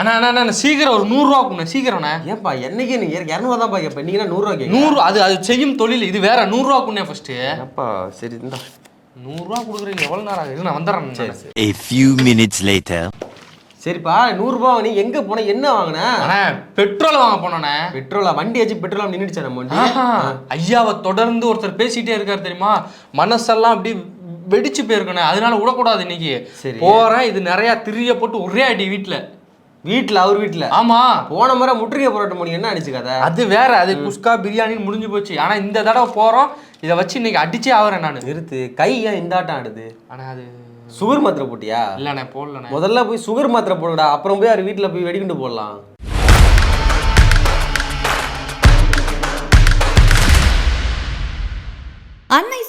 அண்ணா அண்ணா அண்ணா சீக்கிரம் ஒரு நூறுரூவா கொடுங்க சீக்கிரம்ண்ணே ஏன்பா என்னைக்கு நீ இரநூறுவா தான் கேட்பேன் நீங்க என்ன நூறுரூவா கேட்க நூறு அது அது செய்யும் தொழில் இது வேற நூறுரூவா கொடுங்க ஃபர்ஸ்ட்டு ஏப்பா சரி இந்தா. நூறுரூவா கொடுக்குறீங்க எவ்வளோ நேரம் ஆகுது? நான் வந்துடுறேன் சரி A few minutes later. சரிப்பா நூறுரூபா நீ எங்க போன என்ன வாங்கின? அண்ணா பெட்ரோல் வாங்க போனோண்ணே. பெட்ரோலா? வண்டி வச்சு பெட்ரோல் நின்றுச்சா நம்ம வண்டி ஐயாவை தொடர்ந்து ஒருத்தர் பேசிட்டே இருக்காரு தெரியுமா? மனசெல்லாம் அப்படி வெடிச்சு போயிருக்கணும் அதனால விடக்கூடாது இன்னைக்கு. போறேன் இது நிறைய திரிய போட்டு ஒரே அடி வீட்டுல வீட்ல அவர் வீட்ல. ஆமா. போன முறை முற்றுகை போராட்டம் பண்ணி என்ன அடிச்சு கதை அது வேற அது குஸ்கா பிரியாணின்னு முடிஞ்சு போச்சு. ஆனா இந்த தடவை போறோம். இதை வச்சு இன்னைக்கு அடிச்சே ஆகுறேன் நான். நிறுத்து. கை ஏன் இந்த ஆட்டம் ஆடுது? ஆனா அது சுகர் மாத்திரை போட்டியா? இல்லண்ணே போடலண்ணே. முதல்ல போய் சுகர் மாத்திரை போடுடா அப்புறம் போய் அவர் வீட்ல போய் வெடிகுண்டு போடலாம்.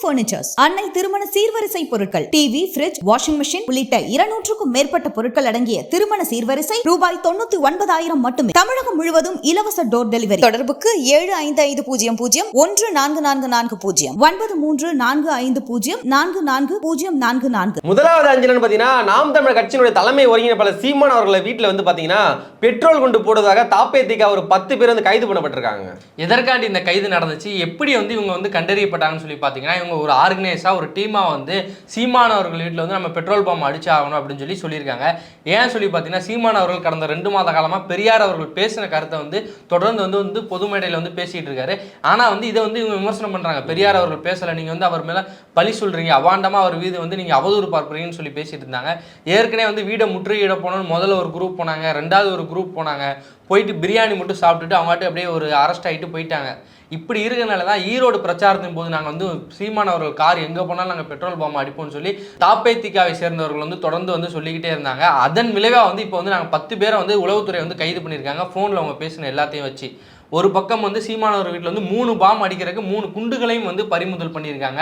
பர்னிச்சர்ஸ் அன்னை திருமண சீர்வரிசை பொருட்கள் டிவி ஃபிரிட்ஜ் வாஷிங் மிஷின் உள்ளிட்ட இருநூற்றுக்கும் மேற்பட்ட பொருட்கள் அடங்கிய திருமண சீர்வரிசை ரூபாய் தொண்ணூத்தி ஒன்பதாயிரம் மட்டுமே. தமிழகம் முழுவதும் இலவச டோர் டெலிவரி தொடர்புக்கு ஏழு ஐந்து ஐந்து பூஜ்ஜியம் பூஜ்ஜியம் ஒன்று நான்கு நான்கு நான்கு பூஜ்ஜியம் ஒன்பது மூன்று நான்கு ஐந்து பூஜ்ஜியம் நான்கு நான்கு பூஜ்ஜியம் நான்கு நான்கு. முதலாவது அஞ்சலன் பார்த்தீங்கன்னா நாம் தமிழர் கட்சியினுடைய தலைமை ஒருங்கிணைப்பாளர் சீமான் அவர்களை வீட்டில் வந்து பார்த்தீங்கன்னா பெட்ரோல் கொண்டு போடுவதாக தாப்பேத்திக்கா ஒரு பத்து பேர் வந்து கைது பண்ணப்பட்டிருக்காங்க. எதற்காண்டி இந்த கைது நடந்துச்சு? எப்படி வந்து இவங்க வந்து கண்டறியப்பட்டாங்கன்னு சொல்லி பார்த்தீங்கன்னா இவங்க ஒரு ஆர்கனைஸாக ஒரு டீமாக வந்து சீமானவர்கள் வீட்டில் வந்து நம்ம பெட்ரோல் பம்ப் அடிச்சு ஆகணும் அப்படின்னு சொல்லி சொல்லியிருக்காங்க. ஏன் சொல்லி பார்த்தீங்கன்னா சீமானவர்கள் கடந்த ரெண்டு மாத காலமாக பெரியார் அவர்கள் பேசின கருத்தை வந்து தொடர்ந்து வந்து வந்து பொது மேடையில் வந்து பேசிகிட்டு இருக்காரு. ஆனால் வந்து இதை வந்து இவங்க விமர்சனம் பண்ணுறாங்க பெரியார் அவர்கள் பேசலை நீங்கள் வந்து அவர் மேலே பழி சொல்கிறீங்க அவாண்டமாக அவர் வீடு வந்து நீங்கள் அவதூறு பார்க்குறீங்கன்னு சொல்லி பேசிட்டு இருந்தாங்க. ஏற்கனவே வந்து வீடை முற்றுகையிட போனோம்னு முதல்ல ஒரு குரூப் போனாங்க ரெண்டாவது ஒரு குரூப் போனாங்க. போயிட்டு பிரியாணி மட்டும் சாப்பிட்டுட்டு அவங்ககிட்ட அப்படியே ஒரு அரெஸ்ட் ஆகிட்டு போயிட்டாங்க. இப்படி இருக்கிறனால தான் ஈரோடு பிரச்சாரத்தின் போது நாங்கள் வந்து சீமான் அவர்கள் கார் எங்கே போனாலும் நாங்கள் பெட்ரோல் பாம்பு அடிப்போம்னு சொல்லி தாப்பேத்திக்காவை சேர்ந்தவர்கள் வந்து தொடர்ந்து வந்து சொல்லிக்கிட்டே இருந்தாங்க. அதன் விளைவாக வந்து இப்போ வந்து நாங்கள் பத்து பேரை வந்து உளவுத்துறை வந்து கைது பண்ணியிருக்காங்க. ஃபோனில் அவங்க பேசின எல்லாத்தையும் வச்சு. ஒரு பக்கம் வந்து சீமானவர் வீட்டில் வந்து மூணு பாம் அடிக்கிறதுக்கு மூணு குண்டுகளையும் வந்து பறிமுதல் பண்ணியிருக்காங்க.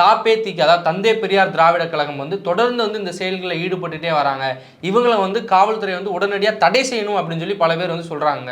தாப்பேத்திக்கு அதாவது தந்தை பெரியார் திராவிட கழகம் வந்து தொடர்ந்து வந்து இந்த செயல்களில் ஈடுபட்டுட்டே வராங்க. இவங்களை வந்து காவல்துறை வந்து உடனடியாக தடை செய்யணும் அப்படின்னு சொல்லி பல பேர் வந்து சொல்கிறாங்க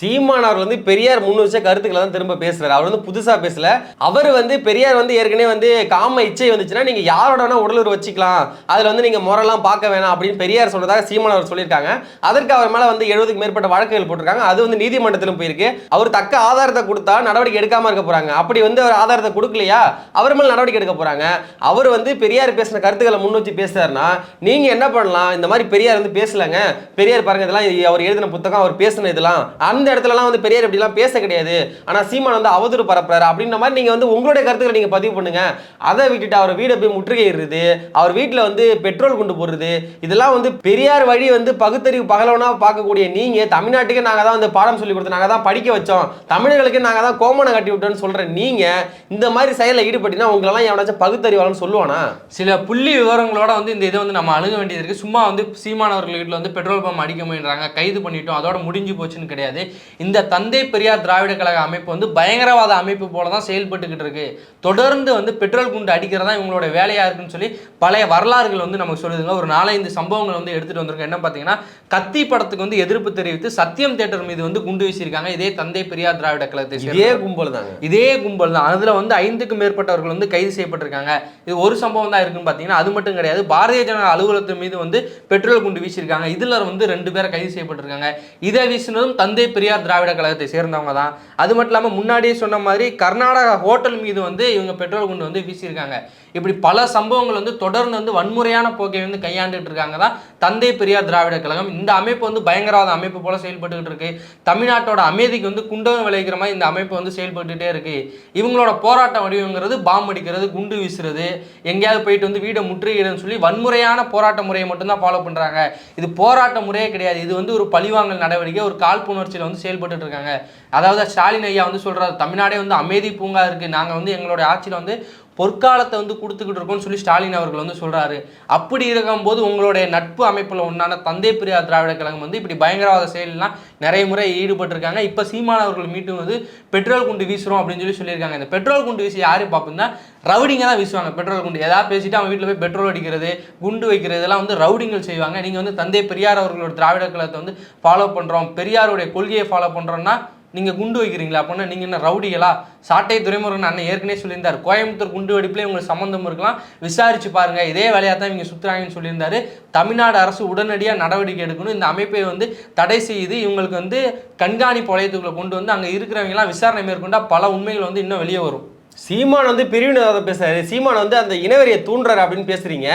சீமானார் வந்து பெரியார் முன் வச்ச கருத்துக்களை தான் திரும்ப பேசுறாரு. அவர் வந்து புதுசா பேசல. அவர் வந்து பெரியார் வந்து ஏற்கனவே வந்து காம இச்சை வந்துச்சுன்னா நீங்க யாரோட வேணா உடலுறு வச்சுக்கலாம். அதுல வந்து நீங்க முறைலாம் பார்க்க வேணாம் அப்படின்னு பெரியார் சொன்னதாக சீமானார் சொல்லியிருக்காங்க. அதற்கு அவர் மேல வந்து எழுபதுக்கு மேற்பட்ட வழக்குகள் போட்டிருக்காங்க. அது வந்து நீதிமன்றத்திலும் போயிருக்கு. அவர் தக்க ஆதாரத்தை கொடுத்தா நடவடிக்கை எடுக்காம இருக்க போறாங்க. அப்படி வந்து அவர் ஆதாரத்தை கொடுக்கலையா? அவர் மேல நடவடிக்கை எடுக்க போறாங்க. அவர் வந்து பெரியார் பேசின கருத்துக்களை முன் வச்சு பேசுறாருன்னா நீங்க என்ன பண்ணலாம்? இந்த மாதிரி பெரியார் வந்து பேசலங்க. பெரியார் பாருங்க இதெல்லாம் அவர் எழுதின புத்தகம் அவர் பேசின இதெல்லாம். அந்த இடத்துலலாம் வந்து பெரியார் இப்படிலாம் பேச கிடையாது. ஆனால் சீமான் வந்து அவதூறு பரப்புறாரு. அப்படின்ற மாதிரி நீங்கள் வந்து உங்களுடைய கருத்துக்களை நீங்கள் பதிவு பண்ணுங்க. அதை விட்டுட்டு அவர் வீடை போய் முற்றுகையிடுறது அவர் வீட்டில் வந்து பெட்ரோல் கொண்டு போடுறது இதெல்லாம் வந்து பெரியார் வழி வந்து பகுத்தறிவு பகலவனாக பார்க்கக்கூடிய நீங்கள் தமிழ்நாட்டுக்கு நாங்கள் தான் வந்து பாடம் சொல்லி கொடுத்தோம் நாங்கள் தான் படிக்க வச்சோம். தமிழர்களுக்கு நாங்கள் தான் கோமனை கட்டி விட்டோம்னு சொல்கிற நீங்கள் இந்த மாதிரி செயலில் ஈடுபட்டினா உங்களெல்லாம் எவனாச்சும் பகுத்தறிவாளன்னு சொல்லுவானா? சில புள்ளி விவரங்களோட வந்து இந்த இதை வந்து நம்ம அணுக வேண்டியது இருக்குது சும்மா வந்து சீமானவர்கள் வீட்டில் வந்து பெட்ரோல் பம்ப் அடிக்க முயன்றாங்க கைது பண்ணிட்டோம் அதோட முடிஞ்சு போச்சுன்னு கிடையாது. இந்த தந்தை பெரியார் திராவிட கழக அமைப்பு வந்து பயங்கரவாத அமைப்பு போல தான் செயல்பட்டுக்கிட்டு இருக்கு. தொடர்ந்து வந்து பெட்ரோல் குண்டு அடிக்கிறதா இவங்களோட வேலையா இருக்குன்னு சொல்லி பழைய வரலாறுகள் வந்து நமக்கு சொல்லுதுங்க. ஒரு நாலஞ்சு சம்பவங்கள் வந்து எடுத்துட்டு வந்திருக்கோம். என்ன பார்த்தீங்கன்னா கத்தி படத்துக்கு வந்து எதிர்ப்பு தெரிவித்து சத்தியம் தேட்டர் மீது வந்து குண்டு வீசியிருக்காங்க. இதே தந்தை பெரியார் திராவிட கழகத்தை இதே கும்பல் தாங்க இதே கும்பல் தான் அதுல வந்து ஐந்துக்கும் மேற்பட்டவர்கள் வந்து கைது செய்யப்பட்டிருக்காங்க. இது ஒரு சம்பவம் தான் இருக்குன்னு பார்த்தீங்கன்னா அது மட்டும் கிடையாது. பாரதிய ஜனதா அலுவலகத்தின் மீது வந்து பெட்ரோல் குண்டு வீசியிருக்காங்க. இதுல வந்து ரெண்டு பேரை கைது செய்யப்பட்டிருக்காங்க. இதை வீசினதும் தந்தை பெரியார் திராவிட கழகத்தை சேர்ந்தவங்க தான். அது மட்டும் இல்லாமல் முன்னாடியே சொன்ன மாதிரி கர்நாடகா ஹோட்டல் மீது வந்து இவங்க பெட்ரோல் குண்டு வந்து வீசியிருக்காங்க. இப்படி பல சம்பவங்கள் வந்து தொடர்ந்து வந்து வன்முறையான போக்கை வந்து கையாண்டுட்டு இருக்காங்க தான் தந்தை பெரியார் திராவிட கழகம். இந்த அமைப்பு வந்து பயங்கரவாத அமைப்பு போல செயல்பட்டுக்கிட்டு இருக்கு. தமிழ்நாட்டோட அமைதிக்கு வந்து குண்டகம் விளைவிக்கிற மாதிரி இந்த அமைப்பு வந்து செயல்பட்டுட்டே இருக்கு. இவங்களோட போராட்ட வடிவங்கிறது பாம் அடிக்கிறது குண்டு வீசுறது எங்கேயாவது போயிட்டு வந்து வீடை முற்றுகிறதுன்னு சொல்லி வன்முறையான போராட்ட முறையை மட்டும்தான் ஃபாலோ பண்றாங்க. இது போராட்ட முறையே கிடையாது. இது வந்து ஒரு பழிவாங்கல் நடவடிக்கை ஒரு காழ்ப்புணர்ச்சியில் வந்து செயல்பட்டுட்டு இருக்காங்க. அதாவது ஸ்டாலின் ஐயா வந்து சொல்றாரு தமிழ்நாடே வந்து அமைதி பூங்கா இருக்கு. நாங்க வந்து எங்களுடைய ஆட்சியில் வந்து பொற்காலத்தை வந்து கொடுத்துக்கிட்டு இருக்கோம்னு சொல்லி ஸ்டாலின் அவர்கள் வந்து சொல்கிறாரு அப்படி இருக்கும்போது உங்களுடைய நட்பு அமைப்பில் ஒன்றான தந்தை பெரியார் திராவிட கழகம் வந்து இப்படி பயங்கரவாத செயலெலாம் நிறைய முறை ஈடுபட்டிருக்காங்க. இப்போ சீமான அவர்கள் மீட்டும் வந்து பெட்ரோல் குண்டு வீசுகிறோம் அப்படின்னு சொல்லி சொல்லியிருக்காங்க. இந்த பெட்ரோல் குண்டு வீசி யார் பார்ப்போம்னா ரவுடிங்க தான் வீசுவாங்க பெட்ரோல் குண்டு. ஏதாவது பேசிட்டு அவங்க வீட்டில் போய் பெட்ரோல் அடிக்கிறது குண்டு வைக்கிறது இதெல்லாம் வந்து ரவுடிங்கள் செய்வாங்க. நீங்கள் வந்து தந்தை பெரியார் அவர்களோட திராவிட கழகத்தை வந்து ஃபாலோ பண்ணுறோம் பெரியாருடைய கொள்கையை ஃபாலோ பண்ணுறோம்னா நீங்கள் குண்டு வைக்கிறீங்களா? அப்படின்னா நீங்கள் என்ன ரவுடிகளா? சாட்டை துறைமுருகன் அண்ணன் ஏற்கனவே சொல்லியிருந்தார். கோயம்புத்தூர் குண்டு வெடிப்புல உங்களுக்கு சம்மந்தம் இருக்கலாம். விசாரிச்சு பாருங்க. இதே வேலையாக தான் இவங்க சுத்துறாங்கன்னு சொல்லியிருந்தாரு. தமிழ்நாடு அரசு உடனடியாக நடவடிக்கை எடுக்கணும். இந்த அமைப்பை வந்து தடை செய்து இவங்களுக்கு வந்து கண்காணிப்பு வளையத்துக்குள்ள கொண்டு வந்து அங்கே இருக்கிறவங்கலாம் விசாரணை மேற்கொண்டால் பல உண்மைகள் வந்து இன்னும் வெளியே வரும். சீமான் வந்து பிரிவினவாதம் பேசுறாரு. சீமான் வந்து அந்த இனவெறியை தூண்டுறாரு அப்படின்னு பேசுறீங்க.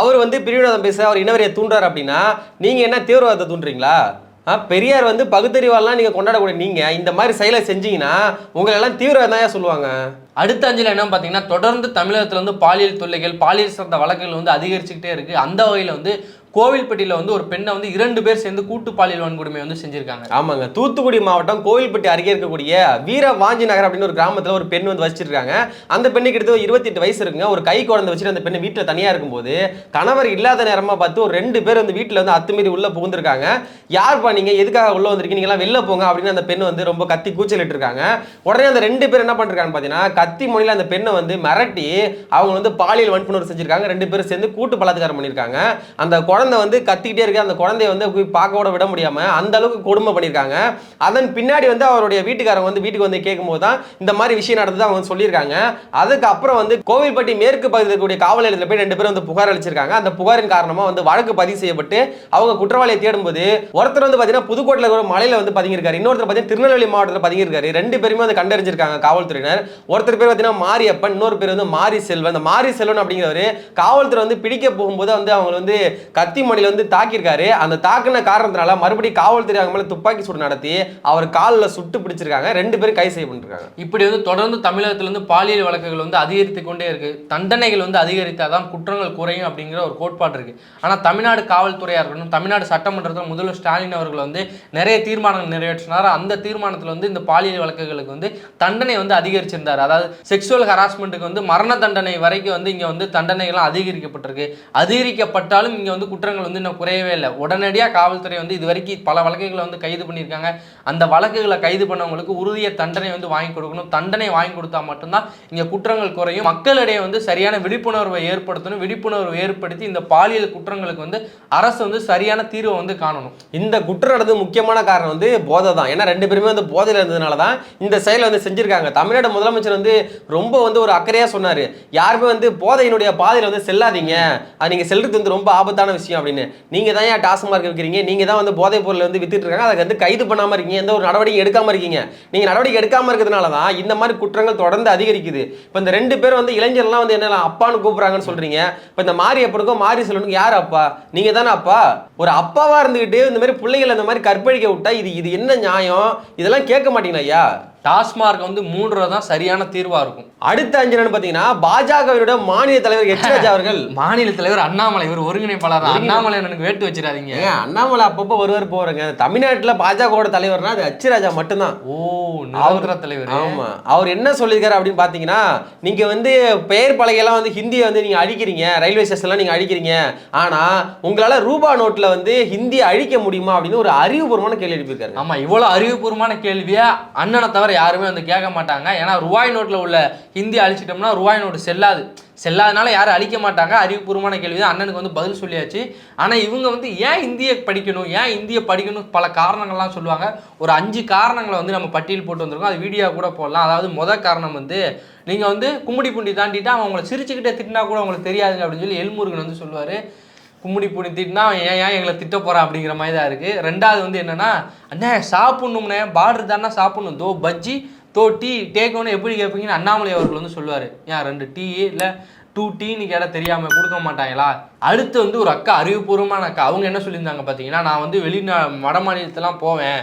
அவர் வந்து பிரிவினவாதம் பேச அவர் இனவெறியை தூண்டுறாரு அப்படின்னா நீங்க என்ன தீவிரவாதத்தை தூண்டுறீங்களா? பெரியார் வந்து பகுத்தறிவாலாம் நீங்கள் கொண்டாடக்கூடிய நீங்கள் இந்த மாதிரி செயலை செஞ்சீங்கன்னா உங்களெல்லாம் தீவிரதாயா தான் சொல்லுவாங்க. அடுத்த அஞ்சில் என்ன பார்த்தீங்கன்னா தொடர்ந்து தமிழகத்தில் வந்து பாலியல் தொல்லைகள் பாலியல் சார்ந்த வழக்குகள் வந்து அதிகரிச்சுக்கிட்டே இருக்குது அந்த வகையில் வந்து கோவில்பட்டியில் வந்து ஒரு பெண்ணை வந்து இரண்டு பேர் சேர்ந்து கூட்டு பாலியல் வன்கொடுமை வந்து செஞ்சிருக்காங்க. ஆமாங்க. தூத்துக்குடி மாவட்டம் கோவில்பட்டி அருகே இருக்கக்கூடிய வீர வாஞ்சி நகர் அப்படின்னு ஒரு கிராமத்தில் ஒரு பெண் வந்து வச்சிருக்காங்க அந்த பெண்ணுக்கு கிட்ட இருபத்தி எட்டு வயசு இருக்குங்க. ஒரு கை குழந்தை வச்சுட்டு அந்த பெண்ணு வீட்டில் தனியாக இருக்கும்போது கணவர் இல்லாத நேரமாக பார்த்து ஒரு ரெண்டு பேர் வந்து வீட்டில் வந்து அத்துமீறி உள்ளே புகுந்திருக்காங்க. யார்ப்பா நீங்கள் எதுக்காக உள்ளே வந்திருக்கீங்க? வெளில போங்க அப்படின்னு அந்த பெண் வந்து ரொம்ப கத்தி கூச்சலிட்டு இருக்காங்க உடனே அந்த ரெண்டு பேர் என்ன பண்ணிருக்காங்கன்னு பார்த்தீங்கன்னா கத்தி அந்த பெண்ணை வந்து மிரட்டி அவங்க வந்து பாலியல் வன்புணர்வு செஞ்சிருக்காங்க. ரெண்டு பேரும் சேர்ந்து கூட்டு பலாத்காரம் பண்ணியிருக்காங்க அந்த குழந்தை குழந்தை வந்து கத்திக்கிட்டே இருக்கு அந்த குழந்தைய வந்து போய் பார்க்க கூட விட முடியாம அந்த அளவுக்கு கொடுமை பண்ணியிருக்காங்க. அதன் பின்னாடி வந்து அவருடைய வீட்டுக்காரங்க வந்து வீட்டுக்கு வந்து கேட்கும்போது தான் இந்த மாதிரி விஷயம் நடந்தது அவங்க சொல்லியிருக்காங்க. அதுக்கப்புறம் வந்து கோவில்பட்டி மேற்கு பகுதியில் இருக்கக்கூடிய காவல் நிலையத்தில் போய் ரெண்டு பேரும் வந்து புகார் அளிச்சிருக்காங்க. அந்த புகாரின் காரணமாக வந்து வழக்கு பதிவு செய்யப்பட்டு அவங்க குற்றவாளியை தேடும்போது ஒருத்தர் வந்து பார்த்தீங்கன்னா புதுக்கோட்டையில் இருக்கிற மலையில் வந்து பதுங்கியிருக்காரு. இன்னொருத்தர் பார்த்தீங்கன்னா திருநெல்வேலி மாவட்டத்தில் பதுங்கியிருக்காரு. ரெண்டு பேருமே வந்து கண்டறிஞ்சிருக்காங்க காவல்துறையினர். ஒருத்தர் பேர் பார்த்தீங்கன்னா மாரியப்பன் இன்னொரு பேர் வந்து மாரி செல்வன் அந்த மாரி செல்வன் அப்படிங்கிறவர் காவல்துறை வந்து பிடிக்க போகும்போது வந்து அவங்க வந்து கத் மணில வந்து தாக்கியிருக்காரு. அந்த தாக்குன காரணத்தினால மறுபடியும் காவல்துறை அவங்க மேலே துப்பாக்கி சூடு நடத்தி அவர் காலில் சுட்டு பிடிச்சிருக்காங்க. ரெண்டு பேரும் கைது செய்யப்பட்டிருக்காங்க இப்படி வந்து தொடர்ந்து தமிழகத்தில் இருந்து பாலியல் வழக்குகள் வந்து அதிகரித்து கொண்டே இருக்கு. தண்டனைகள் வந்து அதிகரித்தால் தான் குற்றங்கள் குறையும் அப்படிங்கிற ஒரு கோட்பாடு இருக்கு. ஆனால் தமிழ்நாடு காவல்துறையாக இருக்கட்டும் தமிழ்நாடு சட்டமன்றத்தில் முதல்வர் ஸ்டாலின் அவர்கள் வந்து நிறைய தீர்மானங்கள் நிறைவேற்றினார். அந்த தீர்மானத்தில் வந்து இந்த பாலியல் வழக்குகளுக்கு வந்து தண்டனை வந்து அதிகரிச்சிருந்தார். அதாவது செக்ஷுவல் ஹராஸ்மெண்ட்டுக்கு வந்து மரண தண்டனை வரைக்கும் வந்து இங்கே வந்து தண்டனைகள்லாம் அதிகரிக்கப்பட்டிருக்கு. அதிகரிக்கப்பட்டாலும் இங்கே வந்து குற்றங்கள் வந்து இன்னும் குறையவே இல்லை. உடனடியாக காவல்துறை வந்து இது வரைக்கும் பல வழக்குகளை வந்து கைது பண்ணியிருக்காங்க. அந்த வழக்குகளை கைது பண்ணவங்களுக்கு உறுதிய தண்டனை வந்து வாங்கி கொடுக்கணும். தண்டனை வாங்கி கொடுத்தா மட்டும்தான் இங்கே குற்றங்கள் குறையும். மக்களிடையே வந்து சரியான விழிப்புணர்வை ஏற்படுத்தணும். விழிப்புணர்வு ஏற்படுத்தி இந்த பாலியல் குற்றங்களுக்கு வந்து அரசு வந்து சரியான தீர்வை வந்து காணணும். இந்த குற்றம் நடந்தது முக்கியமான காரணம் வந்து போதை தான். ஏன்னா ரெண்டு பேருமே வந்து போதையில் இருந்ததுனால தான் இந்த செயலை வந்து செஞ்சிருக்காங்க. தமிழ்நாடு முதலமைச்சர் வந்து ரொம்ப வந்து ஒரு அக்கறையாக சொன்னார். யாருமே வந்து போதையினுடைய பாதையில் வந்து செல்லாதீங்க. அது நீங்கள் செல்றது வந்து ரொம்ப ஆபத்தான விஷயம். அப்படின்னு. நீங்கள் தான் ஏன் டாஸ்மார்க் வைக்கிறீங்க? நீங்கள் தான் வந்து போதைப் பொருள் வந்து வித்துட்டு இருக்காங்க. அதை வந்து கைது பண்ணாமல் இருக்கீங்க. எந்த ஒரு நடவடிக்கை எடுக்காமல் இருக்கீங்க. நீங்கள் நடவடிக்கை எடுக்காமல் இருக்கிறதுனால தான் இந்த மாதிரி குற்றங்கள் தொடர்ந்து அதிகரிக்குது. இப்போ இந்த ரெண்டு பேரும் வந்து இளைஞர்லாம் வந்து என்ன அப்பான்னு கூப்பிடுறாங்கன்னு சொல்கிறீங்க இப்போ இந்த மாரி அப்பனுக்கும் மாரி செல்வனுக்கும் யார் அப்பா? நீங்கள் தானே அப்பா? ஒரு அப்பாவாக இருந்துக்கிட்டு இந்த மாதிரி பிள்ளைகளை இந்த மாதிரி கற்பழிக்க விட்டா இது இது என்ன நியாயம்? இதெல்லாம் கேட்க மாட்டீங்களா ஐயா? டாஸ்மார்க் வந்து மூன்று தான் சரியான தீர்வா இருக்கும். அடுத்த அஞ்சு என்னன்னு பார்த்தீங்கன்னா பாஜகவினுடைய மாநில தலைவர் எச். ராஜா அவர்கள். மாநில தலைவர் அண்ணாமலை இவர் ஒருங்கிணைப்பாளர். அண்ணாமலை எனக்கு வேட்டு வச்சிடாதீங்க. அண்ணாமலை அப்பப்போ வருவார் போறேங்க தமிழ்நாட்டுல பாஜகவோட தலைவர்னா அது அச்சு ராஜா மட்டும்தான். ஓ நிரந்தர தலைவர். ஆமா. அவர் என்ன சொல்லியிருக்காரு அப்படின்னு பாத்தீங்கன்னா நீங்க வந்து பெயர் பலகையெல்லாம் வந்து ஹிந்தியை வந்து நீங்க அழிக்கிறீங்க ரயில்வே ஸ்டேஷன்லாம் நீங்க அழிக்கிறீங்க. ஆனா உங்களால ரூபா நோட்ல வந்து ஹிந்தியை அழிக்க முடியுமா அப்படின்னு ஒரு அறிவுபூர்வமான கேள்வி எழுப்பியிருக்காரு. ஆமா இவ்வளவு அறிவுபூர்வமான கேள்வியை அண்ணனை தவிர யாருமே வந்து கேட்க மாட்டாங்க. ஏன்னா ரூபாய் நோட்டில் உள்ள ஹிந்தி அழிச்சிட்டோம்னா ரூபாய் நோட்டு செல்லாது. செல்லாதனால யாரும் அழிக்க மாட்டாங்க. அறிவுபூர்வமான கேள்வி தான் அண்ணனுக்கு வந்து பதில் சொல்லியாச்சு. ஆனால் இவங்க வந்து ஏன் இந்தியை படிக்கணும்? ஏன் இந்தியை படிக்கணும்? பல காரணங்கள்லாம் சொல்லுவாங்க. ஒரு அஞ்சு காரணங்களை வந்து நம்ம பட்டியல் போட்டு வந்திருக்கோம். அது வீடியோ கூட போடலாம். அதாவது மொதல் காரணம் வந்து நீங்கள் வந்து கும்மிடி பூண்டி தாண்டிட்டு அவன் சிரிச்சுக்கிட்டே திட்டினா கூட உங்களுக்கு தெரியாதுங்க அப்படின்னு சொல்லி எல்முருகன் வந்து சொல்லுவார். கும்முடி பூனி திட்டினா ஏன் ஏன் எங்களை திட்ட போகிறான் அப்படிங்கிற மாதிரி தான் இருக்குது ரெண்டாவது வந்து என்னென்னா அண்ணே சாப்பிட்ணும்னே பார்டர் தானே சாப்பிட்ணும். தோ பஜ்ஜி தோ டீ டேக்கோன்னு எப்படி கேட்பீங்கன்னு அண்ணாமலை அவர்கள் வந்து சொல்லுவார். ஏன் ரெண்டு டீ இல்லை டூ டீன்னு கேட்டால் தெரியாமல் கொடுக்க மாட்டாங்களா? அடுத்து வந்து ஒரு அக்கா அறிவுபூர்வமான அக்கா. அவங்க என்ன சொல்லியிருந்தாங்க பார்த்தீங்கன்னா நான் வந்து வெளிநா வட மாநிலத்தெலாம் போவேன்.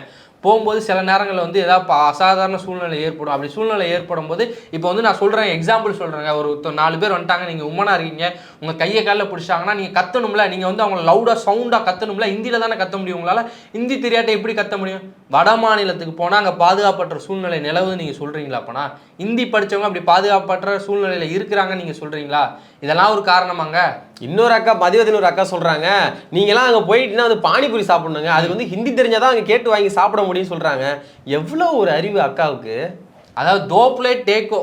போகும்போது சில நேரங்களில் வந்து ஏதாவது அசாதாரண சூழ்நிலை ஏற்படும். அப்படி சூழ்நிலை ஏற்படும் போது இப்போ வந்து நான் சொல்கிறேன் எக்ஸாம்பிள் சொல்கிறேங்க ஒரு ஒருத்தர் நாலு பேர் வந்துட்டாங்க நீங்கள் உமனாக இருக்கீங்க. உங்கள் கையை காலில் பிடிச்சாங்கன்னா நீங்கள் கத்தணும்ல. நீங்கள் வந்து அவங்கள லவுடாக சவுண்டாக கத்தணும்ல. ஹிந்தியில் தானே கத்த முடியும் உங்களால்? ஹிந்தி தெரியாட்ட எப்படி கத்த முடியும்? வட மாநிலத்துக்கு போனால் அங்கே பாதுகாப்பற்ற சூழ்நிலை நிலவுது நீங்கள் சொல்கிறீங்களா அப்போனா? ஹிந்தி படிச்சவங்க அப்படி பாதுகாப்பற்ற சூழ்நிலையில் இருக்கிறாங்கன்னு நீங்கள் சொல்கிறீங்களா இதெல்லாம் ஒரு காரணமாங்க. இன்னொரு அக்கா மதிவதின் ஒரு அக்கா சொல்கிறாங்க நீங்களாம் அங்கே போயிட்டுனா வந்து பானிபூரி சாப்பிடணுங்க. அது வந்து ஹிந்தி தெரிஞ்சால் தான் அங்கே கேட்டு வாங்கி சாப்பிட முடியும்னு சொல்கிறாங்க எவ்வளோ ஒரு அறிவு அக்காவுக்கு? அதாவது தோப்லே டேக்கோ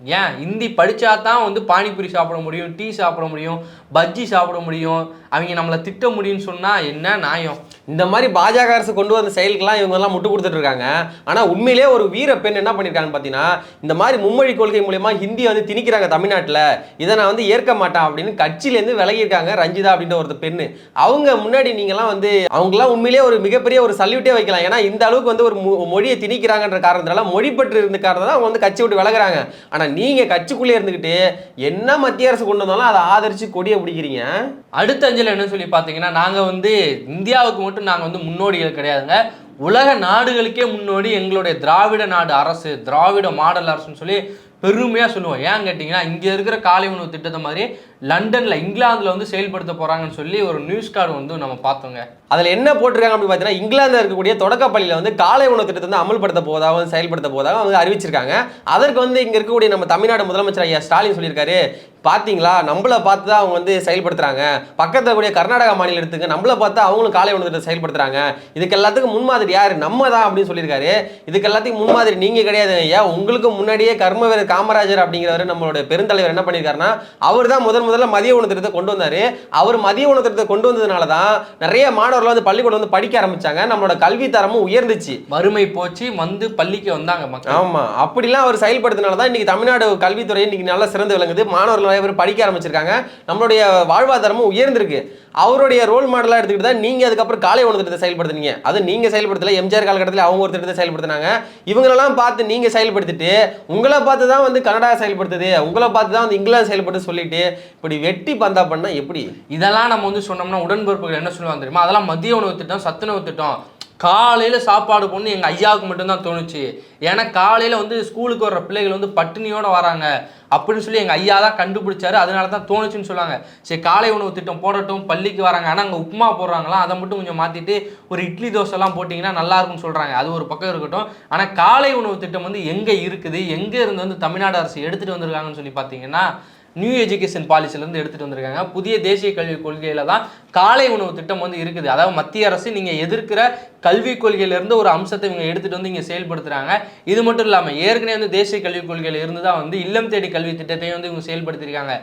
ஏன்? ஹிந்தி படித்தா தான் வந்து பானிபூரி சாப்பிட முடியும் டீ சாப்பிட முடியும் பஜ்ஜி சாப்பிட முடியும். அவங்க நம்மளை திட்ட முடியும்னு சொன்னால் என்ன நியாயம் இந்த மாதிரி பாஜக அரசு கொண்டு வந்த செயலுக்கெல்லாம் இவங்க எல்லாம் முட்டு கொடுத்துட்டு இருக்காங்க. ஆனால் உண்மையிலேயே ஒரு வீர பெண் என்ன பண்ணியிருக்காங்கன்னு பார்த்தீங்கன்னா இந்த மாதிரி மும்மொழி கொள்கை மூலயமா ஹிந்தியை வந்து திணிக்கிறாங்க தமிழ்நாட்டில். இதை நான் வந்து ஏற்க மாட்டேன் அப்படின்னு கட்சியிலேருந்து விலகியிருக்காங்க ரஞ்சிதா அப்படின்ற ஒரு பெண்ணு. அவங்க முன்னாடி நீங்களாம் வந்து அவங்களாம் உண்மையிலேயே ஒரு மிகப்பெரிய ஒரு சல்யூட்டே வைக்கலாம். ஏன்னா இந்த அளவுக்கு வந்து ஒரு மொ- மொழியை திணிக்கிறாங்கன்ற காரணத்தினால மொழிப்பற்று இருந்த காரணம் அவங்க வந்து கட்சி விட்டு விலகிறாங்க. ஆனால் நீங்கள் கட்சிக்குள்ளே இருந்துக்கிட்டு என்ன மத்திய அரசு கொண்டு வந்தாலும் அதை ஆதரிச்சு கொடியை பிடிக்கிறீங்க? அடுத்த அஞ்சல் என்ன சொல்லி பார்த்தீங்கன்னா நாங்கள் வந்து இந்தியாவுக்கு மட்டும் நாங்கள் வந்து முன்னோடிகள் கிடையாதுங்க. உலக நாடுகளுக்கே முன்னோடி எங்களுடைய திராவிட நாடு அரசு திராவிட மாடல் அரசுன்னு சொல்லி பெருமையாக சொல்லுவோம். ஏன் கேட்டிங்கன்னா இங்கே இருக்கிற காலை உணவு திட்டத்தை மாதிரி லண்டனில் இங்கிலாந்தில் வந்து செயல்படுத்த போகிறாங்கன்னு சொல்லி ஒரு நியூஸ் கார்டு வந்து நம்ம பார்த்தோங்க. அதில் என்ன போட்டிருக்காங்க அப்படின்னு பார்த்தீங்கன்னா இங்கிலாந்தில் இருக்கக்கூடிய தொடக்கப்பள்ளியில் வந்து காலை உணவு திட்டத்தை வந்து அமல்படுத்த போவதாக வந்து செயல்படுத்த போவதாக வந்து அறிவிச்சிருக்காங்க. அதற்கு வந்து இங்கே இருக்கக்கூடிய நம்ம தமிழ்நாடு முதலமைச்சர் ஐயா ஸ்டாலின் சொல்லியிருக்காரு பார்த்தீங்களா? நம்மளை பார்த்து தான் அவங்க வந்து செயல்படுத்துகிறாங்க பக்கத்தில் கூடிய கர்நாடகா மாநிலம் எடுத்துங்க. நம்மள பார்த்து அவங்களும் காலை உணவு திட்டத்தை செயல்படுத்துகிறாங்க இதுக்கு எல்லாத்துக்கும் முன்மாதிரி யார்? நம்ம தான் அப்படின்னு சொல்லியிருக்காரு. இதுக்கு எல்லாத்துக்கும் முன்மாதிரி நீங்கள் கிடையாது ஐயா. உங்களுக்கு முன்னாடியே கர்மவீரர் காமராஜர் அப்படிங்கிறவர் நம்மளோட பெருந்தலைவர் என்ன பண்ணியிருக்காருன்னா அவர் தான் முதல் முதல்ல மதிய உணவு திட்டத்தை கொண்டு வந்தாரு. அவர் மதிய உணவு திட்டத்தை கொண்டு வந்ததுனால தான் நிறைய மாணவர்கள் வந்து பள்ளிக்கூடம் வந்து படிக்க ஆரம்பிச்சாங்க. நம்மளோட கல்வி தரமும் உயர்ந்துச்சு. வறுமை போச்சு வந்து பள்ளிக்கு வந்தாங்க மக்கள். ஆமா. அப்படிலாம் அவர் செயல்படுத்தினால தான் இன்னைக்கு தமிழ்நாடு கல்வித்துறை இன்னைக்கு நல்லா சிறந்து விளங்குது. மாணவர்கள் நிறைய பேர் படிக்க ஆரம்பிச்சிருக்காங்க. நம்மளுடைய வாழ்வாதாரமும் உயர்ந்திருக்கு. அவருடைய ரோல் மாடலாக எடுத்துக்கிட்டு தான் நீங்க அதுக்கப்புறம் காலை உணவு திட்டத்தை செயல்படுத்துனீங்க. அது நீங்க செயல்படுத்தல எம்ஜிஆர் காலகட்டத்தில் அவங்க ஒரு திட்டத்தை செயல்படுத்தினாங்க. இவங்களெல்லாம் பார்த்து நீங்க செயல்படுத்திட்டு உங்களை பார்த்து தான் வந்து கனடா செயல்படுத்துது. உங்களை பார்த்து தான் வந்து இங்கிலாந்து செயல்படுத்து சொல்லிட்டு இப்படி வெட்டி பந்தா பண்ணா எப்படி? இதெல்லாம் நம்ம வந்து சொன்னோம்னா உடன்பிறப்புகள் என்ன சொல்லுவாங்க தெரியுமா? அதெல்லாம் மதிய உணவு திட்டம் சத்துணவு திட்டம். காலையில் சாப்பாடு பொண்ணு எங்கள் ஐயாவுக்கு மட்டும்தான் தோணுச்சு. ஏன்னா காலையில் வந்து ஸ்கூலுக்கு வர்ற பிள்ளைகள் வந்து பட்டினியோடு வராங்க. அப்படின்னு சொல்லி எங்கள் ஐயா தான் கண்டுபிடிச்சாரு. அதனால தான் தோணுச்சுன்னு சொல்லுவாங்க. சரி காலை உணவு திட்டம் போடட்டும் பள்ளிக்கு வராங்க. ஆனால் அங்கே உப்புமா போடுறாங்களாம். அதை மட்டும் கொஞ்சம் மாற்றிட்டு ஒரு இட்லி தோசைலாம் போட்டிங்கன்னா நல்லாயிருக்கும்னு சொல்கிறாங்க அது ஒரு பக்கம் இருக்கட்டும். ஆனால் காலை உணவு திட்டம் வந்து எங்கே இருக்குது? எங்கே இருந்து வந்து தமிழ்நாடு அரசு எடுத்துகிட்டு வந்திருக்காங்கன்னு சொல்லி பார்த்தீங்கன்னா நியூ எஜுகேஷன் பாலிசிலேருந்து எடுத்துகிட்டு வந்திருக்காங்க. புதிய தேசிய கல்விக் கொள்கையில் தான் காலை உணவு திட்டம் வந்து இருக்குது. அதாவது மத்திய அரசு நீங்கள் எதிர்க்கிற கல்விக் கொள்கையிலேருந்து ஒரு அம்சத்தை இவங்க எடுத்துகிட்டு வந்து இங்கே செயல்படுத்துகிறாங்க இது மட்டும் இல்லாமல் ஏற்கனவே வந்து தேசிய கல்விக் கொள்கையில் இருந்து தான் வந்து இல்லம் தேடி கல்வி திட்டத்தையும் வந்து இவங்க செயல்படுத்தியிருக்காங்க.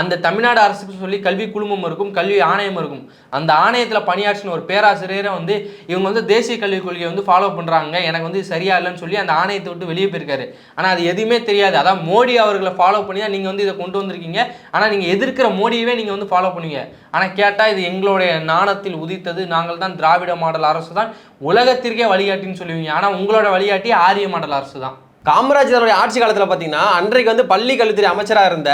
அந்த தமிழ்நாடு அரசுக்கு சொல்லி கல்வி குழுமம் இருக்கும் கல்வி ஆணையம் இருக்கும். அந்த ஆணையத்தில் பணியாற்றின ஒரு பேராசிரியரை வந்து இவங்க வந்து தேசிய கல்விக் கொள்கையை வந்து ஃபாலோ பண்ணுறாங்க எனக்கு வந்து சரியா இல்லைன்னு சொல்லி அந்த ஆணையத்தை விட்டு வெளியே போயிருக்காரு. ஆனால் அது எதுவுமே தெரியாது. அதான் மோடி அவர்களை ஃபாலோ பண்ணி தான் நீங்கள் வந்து இதை கொண்டு வந்திருக்கீங்க. ஆனால் நீங்கள் எதிர்க்கிற மோடியவே நீங்கள் வந்து ஃபாலோ பண்ணுவீங்க ஆனால் கேட்டால் இது எங்களுடைய நாணத்தில் உதித்தது. நாங்கள் தான் திராவிட மாடல் அரசு தான். உலகத்திற்கே வழிகாட்டின்னு சொல்லுவீங்க. ஆனால் உங்களோட வழிகாட்டி ஆரிய மாடல் அரசு தான். காமராஜருடைய ஆட்சி காலத்தில் பார்த்தீங்கன்னா அன்றைக்கு வந்து பள்ளி கல்வித்துறை அமைச்சராக இருந்த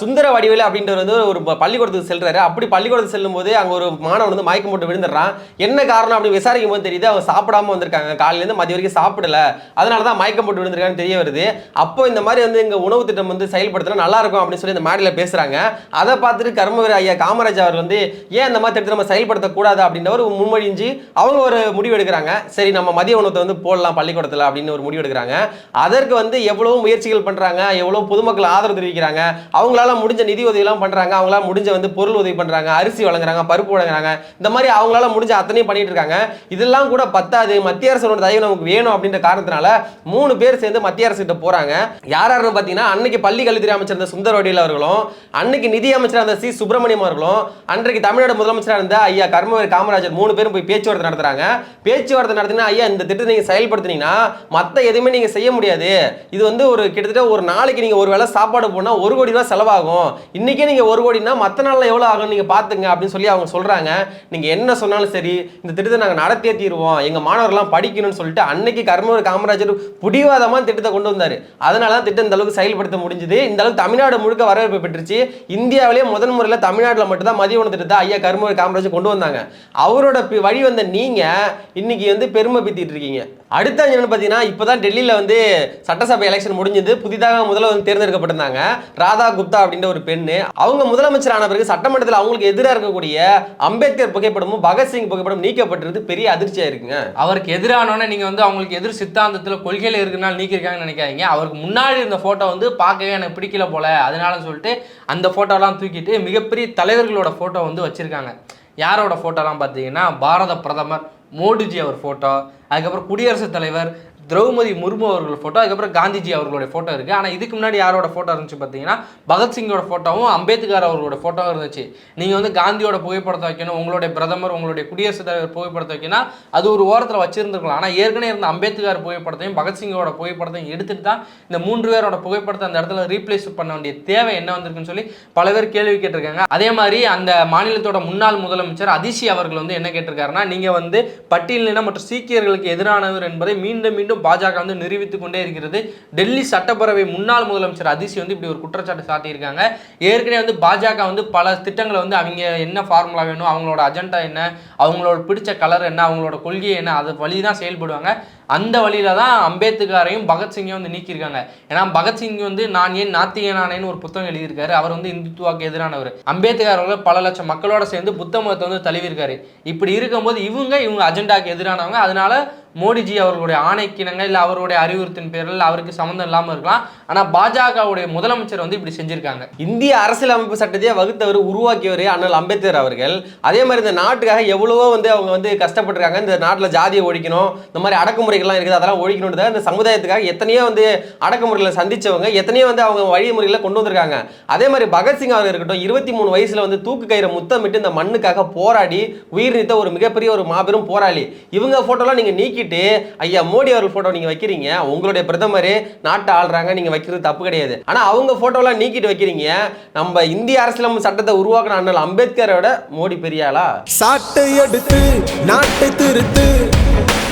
சுந்தர வடிவேலு அப்படின்றவர் வந்து ஒரு பள்ளிக்கூடத்துக்கு செல்றாரு. அப்படி பள்ளிக்கூடத்துக்கு செல்லும்போது அங்கே ஒரு மாணவன் வந்து மயக்கம் போட்டு விழுந்துடுறான். என்ன காரணம் அப்படின்னு விசாரிக்கும் போது தெரியுது அவங்க சாப்பிடாம வந்திருக்காங்க. காலையிலேருந்து மதிய வரைக்கும் சாப்பிடல. அதனால தான் மயக்கம் போட்டு விழுந்திருக்கான்னு தெரிய வருது. அப்போ இந்த மாதிரி வந்து எங்கள் உணவு திட்டம் வந்து செயல்படுத்தினா நல்லா இருக்கும் அப்படின்னு சொல்லி இந்த மாடியில பேசுகிறாங்க அதை பார்த்துட்டு கர்மவீர ஐயா காமராஜ் அவர் வந்து ஏன் இந்த மாதிரி திட்டத்தை நம்ம செயல்படுத்தக்கூடாது? அப்படின்ற ஒரு முன்மொழிஞ்சு அவங்க ஒரு முடிவு எடுக்கிறாங்க. சரி நம்ம மதிய உணவத்தை வந்து போடலாம் பள்ளிக்கூடத்தில் அப்படின்னு ஒரு முடிவு எடுக்கிறாங்க. அதற்கு வந்து எவ்வளோ முயற்சிகள் பண்றாங்க. எவ்வளோ பொதுமக்கள் ஆதரவு தெரிவிக்கிறாங்க. அவங்க அவங்களால முடிஞ்ச நிதி உதவிலாம் பண்றாங்க. அவங்களால முடிஞ்ச வந்து பொருள் உதவி பண்றாங்க. அரிசி வழங்குறாங்க பருப்பு வழங்குறாங்க. இந்த மாதிரி அவங்களால முடிஞ்ச அத்தனையும் பண்ணிட்டு இருக்காங்க. இதெல்லாம் கூட பத்தாது. மத்திய அரசோட தயவு நமக்கு வேணும் அப்படின்ற காரணத்தினால மூணு பேர் சேர்ந்து மத்திய அரசு கிட்ட போறாங்க. யார் யாருன்னு பார்த்தீங்கன்னா அன்னைக்கு பள்ளி கல்வித்துறை அமைச்சர் இருந்த சுந்தர் வடிவில் அவர்களும் அன்னைக்கு நிதி அமைச்சராக இருந்த சி. சுப்பிரமணியம் அவர்களும் அன்றைக்கு தமிழ்நாடு முதலமைச்சராக இருந்த ஐயா கர்மவீர் காமராஜர் மூணு பேரும் போய் பேச்சுவார்த்தை நடத்துறாங்க. பேச்சுவார்த்தை நடத்தினா ஐயா இந்த திட்டத்தை நீங்க செயல்படுத்தினீங்கன்னா மத்த எதுவுமே நீங்க செய்ய முடியாது. இது வந்து ஒரு கிட்டத்தட்ட ஒரு நாளைக்கு நீங்க ஒரு வேளை சாப்பாடு போனா ஒரு கோடி ரூபாய் செலவாகும். இன்றைக்கே நீங்கள் ஒரு கோடினா மற்ற நாளில் எவ்வளோ ஆகும் நீங்கள் பார்த்துங்க அப்படின்னு சொல்லி அவங்க சொல்கிறாங்க நீங்கள் என்ன சொன்னாலும் சரி இந்த திட்டத்தை நாங்கள் நடத்தியே தீருவோம். எங்கள் மாணவர்கள்லாம் படிக்கணும்னு சொல்லிட்டு அன்னைக்கு கர்மூர் காமராஜர் புடிவாதமாக திட்டத்தை கொண்டு வந்தார். அதனால தான் திட்டம் இந்த அளவுக்கு செயல்படுத்த முடிஞ்சுது. இந்த அளவுக்கு தமிழ்நாடு முழுக்க வரவேற்பு பெற்றுச்சு. இந்தியாவிலேயே முதன் முறையில் தமிழ்நாட்டில் மட்டும்தான் மதிய உணவு திட்டத்தை ஐயா கர்மூர் காமராஜர் கொண்டு வந்தாங்க. அவரோட வழி வந்த நீங்கள் இன்னைக்கு வந்து பெருமை பீத்திட்டு இருக்கீங்க. அடுத்த என்னன்னு பார்த்தீங்கன்னா இப்போ தான் டெல்லியில் வந்து சட்டசபை எலெக்ஷன் முடிஞ்சது. புதிதாக முதல்ல வந்து தேர்ந்தெடுக்கப்பட்டிருந்தாங்க. ராதா குப்தா அப்படின்ற ஒரு பெண்ணு அவங்க முதலமைச்சர் ஆன பிறகு சட்டமன்றத்தில் அவங்களுக்கு எதிராக இருக்கக்கூடிய அம்பேத்கர் புகைப்படமும் பகத்சிங் புகைப்படம் நீக்கப்பட்டிருக்கு பெரிய அதிர்ச்சியா இருக்குங்க. அவருக்கு எதிரானோன்னே நீங்கள் வந்து அவங்களுக்கு எதிர் சித்தாந்தத்தில் கொள்கையில் இருக்கனால நீக்கியிருக்காங்கன்னு நினைக்காதீங்க. அவருக்கு முன்னாடி இருந்த ஃபோட்டோ வந்து பார்க்கவே எனக்கு பிடிக்கல போல. அதனால சொல்லிட்டு அந்த ஃபோட்டோலாம் தூக்கிட்டு மிகப்பெரிய தலைவர்களோட ஃபோட்டோ வந்து வச்சுருக்காங்க. யாரோட ஃபோட்டோலாம் பார்த்தீங்கன்னா பாரத பிரதமர் மோடிஜி அவர் ஃபோட்டோ அதுக்கப்புறம் குடியரசுத் தலைவர் திரௌபதி முர்மு அவர்கள் ஃபோட்டோ அதுக்கப்புறம் காந்திஜி அவர்களுடைய ஃபோட்டோ இருக்குது ஆனால் இதுக்கு முன்னாடி யாரோட ஃபோட்டோ இருந்துச்சு பார்த்தீங்கன்னா பகத்சிங்கோட ஃபோட்டோவும் அம்பேத்கர் அவர்களோட ஃபோட்டோவும் இருந்துச்சு. நீங்கள் வந்து காந்தியோட புகைப்படத்தை வைக்கணும் உங்களுடைய பிரதமர் உங்களுடைய குடியரசுத் தலைவர் புகைப்படத்தை வைக்கணும் அது ஒரு ஓரத்தில் வச்சிருந்துருக்கலாம். ஆனால் ஏற்கனவே இருந்த அம்பேத்கர் புகைப்படத்தையும் பகத்சிங்கோட புகைப்படத்தையும் எடுத்துட்டு தான் இந்த மூன்று பேரோட புகைப்படத்தை அந்த இடத்துல ரீப்ளேஸ் பண்ண வேண்டிய தேவை என்ன வந்திருக்குன்னு சொல்லி பல பேர் கேள்வி கேட்டிருக்காங்க. அதே மாதிரி அந்த மாநிலத்தோட முன்னாள் முதலமைச்சர் அதிசி அவர்கள் வந்து என்ன கேட்டிருக்காருன்னா நீங்கள் வந்து பட்டியலின மற்றும் சீக்கியர்களுக்கு எதிரானவர் என்பதை மீண்டும் மீண்டும் பாஜக வந்து நிரூபித்து கொண்டே இருக்கிறது. டெல்லி சட்டப்பேரவை முன்னாள் முதலமைச்சர் அதிசி வந்து இப்படி ஒரு குற்றச்சாட்டு சாட்டியிருக்காங்க. ஏற்கனவே வந்து பாஜக வந்து பல திட்டங்களை வந்து அவங்க என்ன ஃபார்முலா வேணும் அவங்களோட அஜெண்டா என்ன அவங்களோட பிடிச்ச கலர் என்ன அவங்களோட கொள்கை என்ன அது வழி தான் செயல்படுவாங்க. அந்த வழியில தான் அம்பேத்கரையும் பகத்சிங்கையும் வந்து நீக்கியிருக்காங்க. ஏன்னா பகத்சிங் வந்து நான் ஏன் நாத்திகனானேன்னு ஒரு புத்தகம் எழுதியிருக்காரு. அவர் வந்து இந்துத்துவாக்கு எதிரானவர். அம்பேத்கர் அவர்கள் பல லட்சம் மக்களோட சேர்ந்து புத்த மதத்தை வந்து தழுவிருக்காரு இப்படி இருக்கும்போது இவங்க இவங்க அஜெண்டாக்கு எதிரானவங்க. அதனால மோடிஜி அவர்களுடைய ஆணைக்கிணங்க இல்லை அவருடைய அறிவுறுத்தின் பேரில் அவருக்கு சம்மந்தம் இல்லாமல் இருக்கலாம். ஆனால் பாஜகவுடைய முதலமைச்சர் வந்து இப்படி செஞ்சிருக்காங்க. இந்திய அரசியலமைப்பு சட்டத்தையே வகுத்தவர் உருவாக்கியவர் அண்ணல் அம்பேத்கர் அவர்கள். அதே மாதிரி இந்த நாட்டுக்காக எவ்வளவோ வந்து அவங்க வந்து கஷ்டப்பட்டிருக்காங்க. இந்த நாட்டில் ஜாதியை ஒழிக்கணும் இந்த மாதிரி அடக்குமுறை அடக்குமுறைகள்லாம் இருக்குது. அதெல்லாம் ஒழிக்கணுன்றத இந்த சமுதாயத்துக்காக எத்தனையோ வந்து அடக்குமுறைகளை சந்திச்சவங்க எத்தனையோ வந்து அவங்க வழிமுறைகளை கொண்டு வந்திருக்காங்க. அதே மாதிரி பகத்சிங் அவர் இருக்கட்டும் இருபத்தி மூணு வயசுல வந்து தூக்கு கயிறை முத்தமிட்டு இந்த மண்ணுக்காக போராடி உயிர் நீத்த ஒரு மிகப்பெரிய ஒரு மாபெரும் போராளி. இவங்க போட்டோலாம் நீங்க நீக்கிட்டு ஐயா மோடி அவர்கள் போட்டோ நீங்க வைக்கிறீங்க. உங்களுடைய பிரதமர் நாட்டை ஆள்றாங்க நீங்க வைக்கிறது தப்பு கிடையாது. ஆனா அவங்க போட்டோலாம் நீக்கிட்டு வைக்கிறீங்க. நம்ம இந்திய அரசியலமைப்பு சட்டத்தை உருவாக்கின அண்ணல் அம்பேத்கரோட மோடி பெரியாளா? சாட்டை எடுத்து நாட்டை திருத்து.